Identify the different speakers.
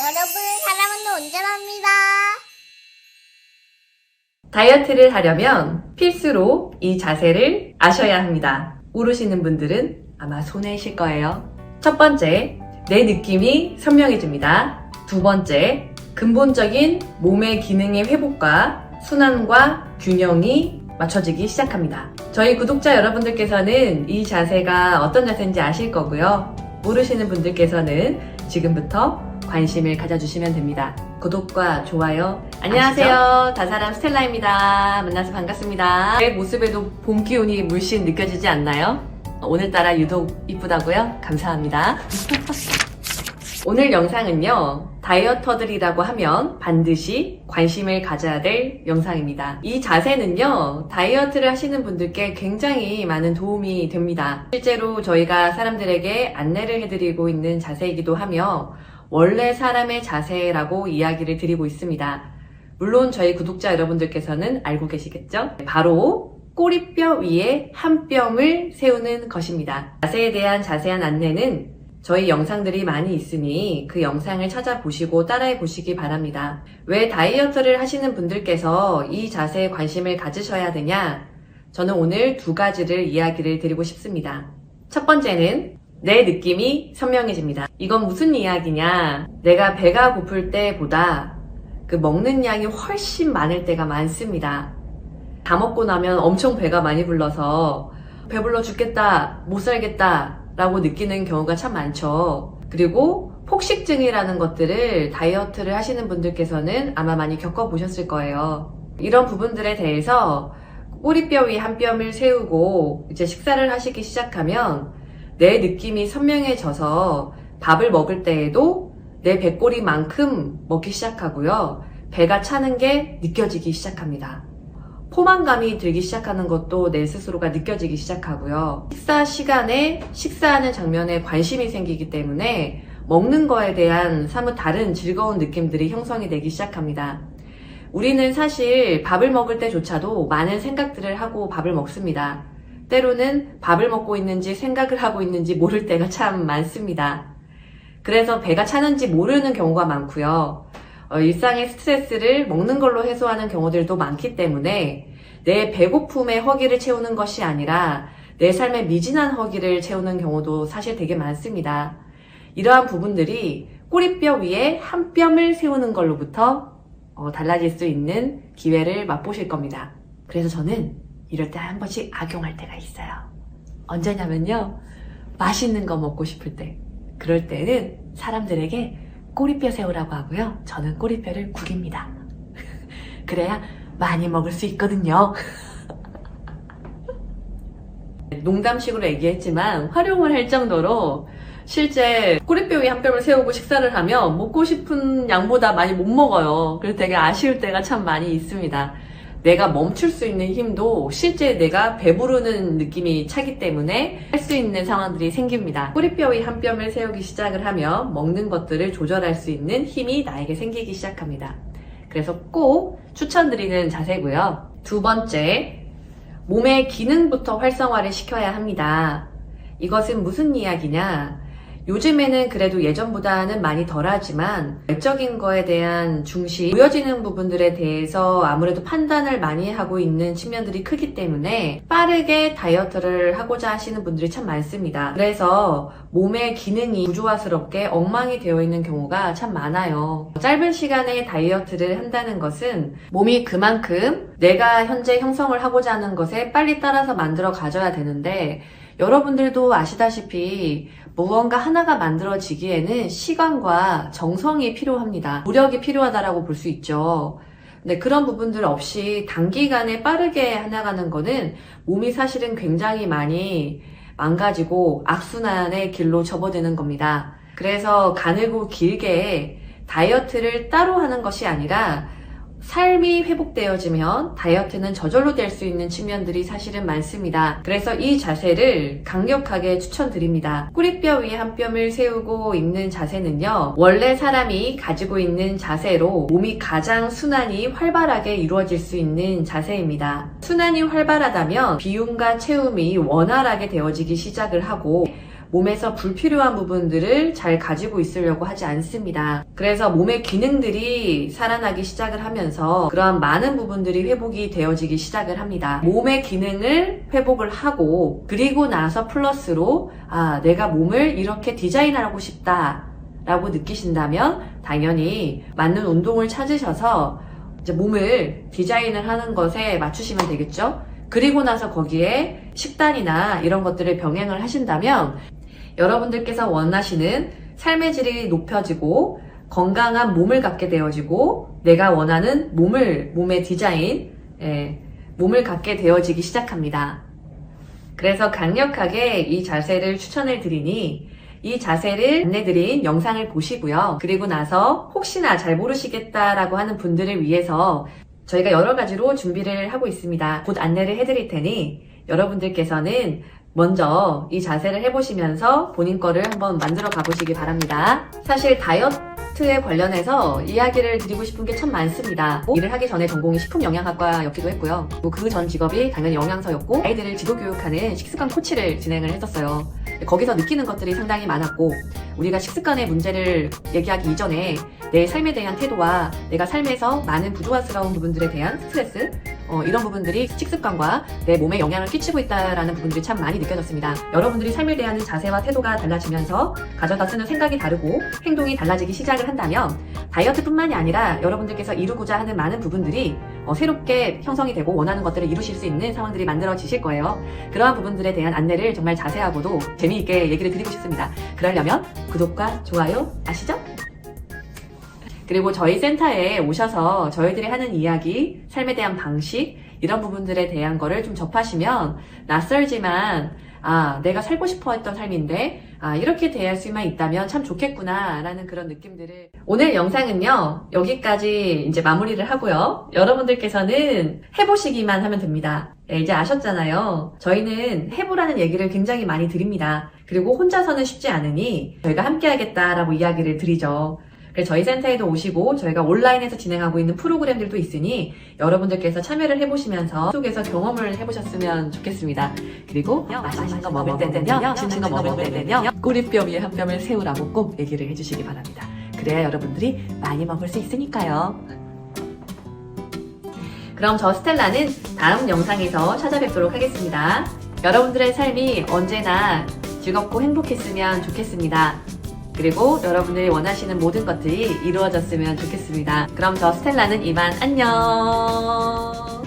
Speaker 1: 여러분, 사랑은 온전합니다.
Speaker 2: 다이어트를 하려면 필수로 이 자세를 아셔야 합니다. 모르시는 분들은 아마 손해이실 거예요. 첫 번째, 내 느낌이 선명해집니다. 두 번째, 근본적인 몸의 기능의 회복과 순환과 균형이 맞춰지기 시작합니다. 저희 구독자 여러분들께서는 이 자세가 어떤 자세인지 아실 거고요. 모르시는 분들께서는 지금부터 관심을 가져주시면 됩니다. 구독과 좋아요. 안녕하세요. 다사람 스텔라입니다. 만나서 반갑습니다. 제 모습에도 봄 기운이 물씬 느껴지지 않나요? 오늘따라 유독 이쁘다고요? 감사합니다. 오늘 영상은요, 다이어터들이라고 하면 반드시 관심을 가져야 될 영상입니다. 이 자세는요, 다이어트를 하시는 분들께 굉장히 많은 도움이 됩니다. 실제로 저희가 사람들에게 안내를 해드리고 있는 자세이기도 하며, 원래 사람의 자세라고 이야기를 드리고 있습니다. 물론 저희 구독자 여러분들께서는 알고 계시겠죠? 바로 꼬리뼈 위에 한 뼘을 세우는 것입니다. 자세에 대한 자세한 안내는 저희 영상들이 많이 있으니 그 영상을 찾아보시고 따라해 보시기 바랍니다. 왜 다이어트를 하시는 분들께서 이 자세에 관심을 가지셔야 되냐? 저는 오늘 두 가지를 이야기를 드리고 싶습니다. 첫 번째는 내 느낌이 선명해집니다. 이건 무슨 이야기냐? 내가 배가 고플 때보다 그 먹는 양이 훨씬 많을 때가 많습니다. 다 먹고 나면 엄청 배가 많이 불러서 배불러 죽겠다, 못 살겠다 라고 느끼는 경우가 참 많죠. 그리고 폭식증이라는 것들을 다이어트를 하시는 분들께서는 아마 많이 겪어보셨을 거예요. 이런 부분들에 대해서 꼬리뼈 위 한 뼘을 세우고 이제 식사를 하시기 시작하면 내 느낌이 선명해져서 밥을 먹을 때에도 내 배꼽이만큼 먹기 시작하고요. 배가 차는 게 느껴지기 시작합니다. 포만감이 들기 시작하는 것도 내 스스로가 느껴지기 시작하고요. 식사 시간에 식사하는 장면에 관심이 생기기 때문에 먹는 거에 대한 사뭇 다른 즐거운 느낌들이 형성이 되기 시작합니다. 우리는 사실 밥을 먹을 때조차도 많은 생각들을 하고 밥을 먹습니다. 때로는 밥을 먹고 있는지 생각을 하고 있는지 모를 때가 참 많습니다. 그래서 배가 차는지 모르는 경우가 많고요. 어, 일상의 스트레스를 먹는 걸로 해소하는 경우들도 많기 때문에 내 배고픔의 허기를 채우는 것이 아니라 내 삶의 미진한 허기를 채우는 경우도 사실 되게 많습니다. 이러한 부분들이 꼬리뼈 위에 한 뼘을 세우는 걸로부터 어, 달라질 수 있는 기회를 맛보실 겁니다. 그래서 저는 이럴 때 한 번씩 악용할 때가 있어요. 언제냐면요. 맛있는 거 먹고 싶을 때. 그럴 때는 사람들에게 꼬리뼈 세우라고 하고요. 저는 꼬리뼈를 구깁니다. 그래야 많이 먹을 수 있거든요. 농담식으로 얘기했지만 활용을 할 정도로 실제 꼬리뼈 위에 한 뼘을 세우고 식사를 하면 먹고 싶은 양보다 많이 못 먹어요. 그래서 되게 아쉬울 때가 참 많이 있습니다. 내가 멈출 수 있는 힘도 실제 내가 배부르는 느낌이 차기 때문에 할 수 있는 상황들이 생깁니다. 꼬리뼈 위 한 뼘을 세우기 시작을 하면 먹는 것들을 조절할 수 있는 힘이 나에게 생기기 시작합니다. 그래서 꼭 추천드리는 자세고요. 두 번째, 몸의 기능부터 활성화를 시켜야 합니다. 이것은 무슨 이야기냐? 요즘에는 그래도 예전보다는 많이 덜하지만 외적인 거에 대한 중시, 보여지는 부분들에 대해서 아무래도 판단을 많이 하고 있는 측면들이 크기 때문에 빠르게 다이어트를 하고자 하시는 분들이 참 많습니다. 그래서 몸의 기능이 부조화스럽게 엉망이 되어 있는 경우가 참 많아요. 짧은 시간에 다이어트를 한다는 것은 몸이 그만큼 내가 현재 형성을 하고자 하는 것에 빨리 따라서 만들어 가져야 되는데 여러분들도 아시다시피 무언가 하나가 만들어지기에는 시간과 정성이 필요합니다. 노력이 필요하다라고 볼 수 있죠. 근데 그런 부분들 없이 단기간에 빠르게 해나가는 거는 몸이 사실은 굉장히 많이 망가지고 악순환의 길로 접어드는 겁니다. 그래서 가늘고 길게 다이어트를 따로 하는 것이 아니라 삶이 회복되어지면 다이어트는 저절로 될 수 있는 측면들이 사실은 많습니다. 그래서 이 자세를 강력하게 추천드립니다. 꼬리뼈 위에 한 뼘을 세우고 있는 자세는요, 원래 사람이 가지고 있는 자세로 몸이 가장 순환이 활발하게 이루어질 수 있는 자세입니다. 순환이 활발하다면 비움과 체움이 원활하게 되어지기 시작을 하고 몸에서 불필요한 부분들을 잘 가지고 있으려고 하지 않습니다. 그래서 몸의 기능들이 살아나기 시작을 하면서 그러한 많은 부분들이 회복이 되어지기 시작을 합니다. 몸의 기능을 회복을 하고 그리고 나서 플러스로 아, 내가 몸을 이렇게 디자인하고 싶다. 라고 느끼신다면 당연히 맞는 운동을 찾으셔서 이제 몸을 디자인을 하는 것에 맞추시면 되겠죠? 그리고 나서 거기에 식단이나 이런 것들을 병행을 하신다면 여러분들께서 원하시는 삶의 질이 높여지고 건강한 몸을 갖게 되어지고 내가 원하는 몸을, 몸의 디자인, 예, 몸을 갖게 되어지기 시작합니다. 그래서 강력하게 이 자세를 추천을 드리니 이 자세를 안내드린 영상을 보시고요. 그리고 나서 혹시나 잘 모르시겠다라고 하는 분들을 위해서 저희가 여러 가지로 준비를 하고 있습니다. 곧 안내를 해드릴 테니 여러분들께서는 먼저 이 자세를 해보시면서 본인 거를 한번 만들어 가보시기 바랍니다. 사실 다이어트에 관련해서 이야기를 드리고 싶은 게 참 많습니다. 일을 하기 전에 전공이 식품영양학과였기도 했고요. 그 전 직업이 당연히 영양사였고 아이들을 지도교육하는 식습관 코치를 진행을 했었어요. 거기서 느끼는 것들이 상당히 많았고 우리가 식습관의 문제를 얘기하기 이전에 내 삶에 대한 태도와 내가 삶에서 많은 부조화스러운 부분들에 대한 스트레스 어, 이런 부분들이 식습관과 내 몸에 영향을 끼치고 있다라는 부분들이 참 많이 느껴졌습니다. 여러분들이 삶에 대한 자세와 태도가 달라지면서 가져다 쓰는 생각이 다르고 행동이 달라지기 시작을 한다면 다이어트뿐만이 아니라 여러분들께서 이루고자 하는 많은 부분들이 어, 새롭게 형성이 되고 원하는 것들을 이루실 수 있는 상황들이 만들어지실 거예요. 그러한 부분들에 대한 안내를 정말 자세하고도 재미있게 얘기를 드리고 싶습니다. 그러려면 구독과 좋아요 아시죠? 그리고 저희 센터에 오셔서 저희들이 하는 이야기, 삶에 대한 방식, 이런 부분들에 대한 거를 좀 접하시면 낯설지만, 아, 내가 살고 싶어 했던 삶인데, 아, 이렇게 대할 수만 있다면 참 좋겠구나, 라는 그런 느낌들을. 오늘 영상은요, 여기까지 이제 마무리를 하고요. 여러분들께서는 해보시기만 하면 됩니다. 네, 이제 아셨잖아요. 저희는 해보라는 얘기를 굉장히 많이 드립니다. 그리고 혼자서는 쉽지 않으니 저희가 함께 하겠다라고 이야기를 드리죠. 그래서 저희 센터에도 오시고 저희가 온라인에서 진행하고 있는 프로그램들도 있으니 여러분들께서 참여를 해보시면서 속에서 경험을 해보셨으면 좋겠습니다. 그리고 맛있는 거 먹을 때 되면 맛있는 거 먹을 때 되면 꼬리뼈 위에 한 뼘을 세우라고 꼭 얘기를 해주시기 바랍니다. 그래야 여러분들이 많이 먹을 수 있으니까요. 그럼 저 스텔라는 다음 영상에서 찾아뵙도록 하겠습니다. 여러분들의 삶이 언제나 즐겁고 행복했으면 좋겠습니다. 그리고 여러분들이 원하시는 모든 것들이 이루어졌으면 좋겠습니다. 그럼 저 스텔라는 이만 안녕!